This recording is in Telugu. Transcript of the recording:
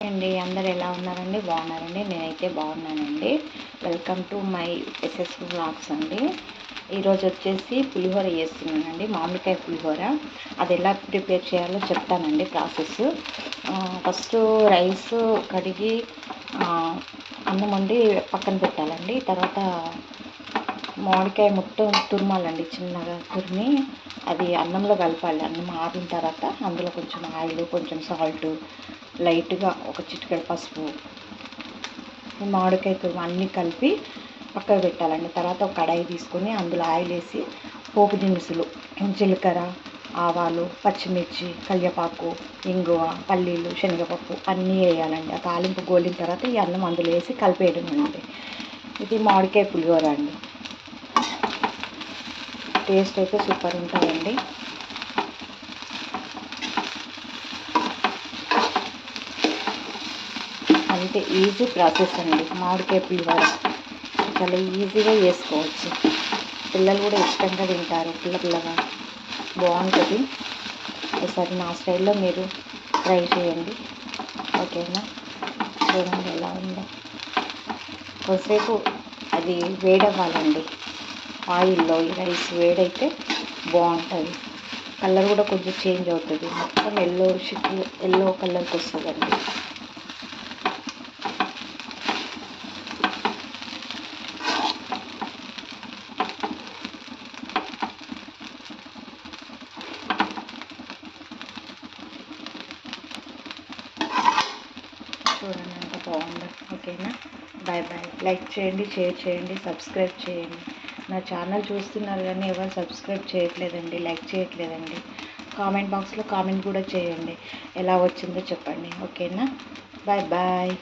అండి అందరు ఎలా ఉన్నారండి? బాగున్నారండి? నేనైతే బాగున్నానండి. Welcome to my SS blogs అండి. ఈరోజు వచ్చేసి పులిహోర చేస్తున్నానండి మామిడికాయ పులిహోర. అది ఎలా ప్రిపేర్ చేయాలో చెప్తానండి ప్రాసెస్. ఫస్ట్ రైస్ కడిగి అన్నం వండి పక్కన పెట్టాలండి. తర్వాత మామిడికాయ మొత్తం తురమాలండి చిన్నగా తురిమి అది అన్నంలో కలపాలి. అన్నం ఆరిన తర్వాత అందులో కొంచెం ఆయిల్ కొంచెం సాల్ట్ లైట్గా ఒక చిటికెడు పసుపు మామిడికాయ తురుమ అన్నీ కలిపి పక్కకు పెట్టాలండి. తర్వాత ఒక కడాయి తీసుకొని అందులో ఆయిల్ వేసి పోపు దినుసులు జీలకర్ర ఆవాలు పచ్చిమిర్చి కల్యపాకు ఇంగువ పల్లీలు శనగపప్పు అన్నీ వేయాలండి. ఆ తాలింపు గోలిన తర్వాత ఈ అన్నం అందులో వేసి కలిపేయడం అండి ఇది మామిడికాయ పులిహోర అండి. టేస్ట్ అయితే సూపర్ ఉంటుందండి అంతే ఈజీ ప్రాసెస్ అండి మామిడికాయ పులిహోర. చాలా ఈజీగా చేసుకోవచ్చు. పిల్లలు కూడా ఇష్టంగా తింటారు పిల్ల పిల్లగా. బాగుంటుంది. ఒకసారి నా స్టైల్లో మీరు ట్రై చేయండి. ఓకేనా? చూడండి ఎలా ఉందో. కొద్దిసేపు అది వేడవ్వాలండి. ఆయిల్లో ఈ రైస్ వేడైతే బాగుంటుంది. కలర్ కూడా కొంచెం చేంజ్ అవుతుంది. మొత్తం ఎల్లో షిక్ ఎల్లో కలర్కి వస్తుందండి. చూడండి ఎంత బాగుంది. ఓకేనా? Bye bye. లైక్ చేయండి షేర్ చేయండి సబ్స్క్రైబ్ చేయండి. నా ఛానల్ చూస్తున్నారు కానీ ఎవరు సబ్స్క్రైబ్ చేయట్లేదండి లైక్ చేయట్లేదండి. కామెంట్ బాక్స్లో కామెంట్ కూడా చేయండి. ఎలా వచ్చిందో చెప్పండి. ఓకేనా? Bye bye.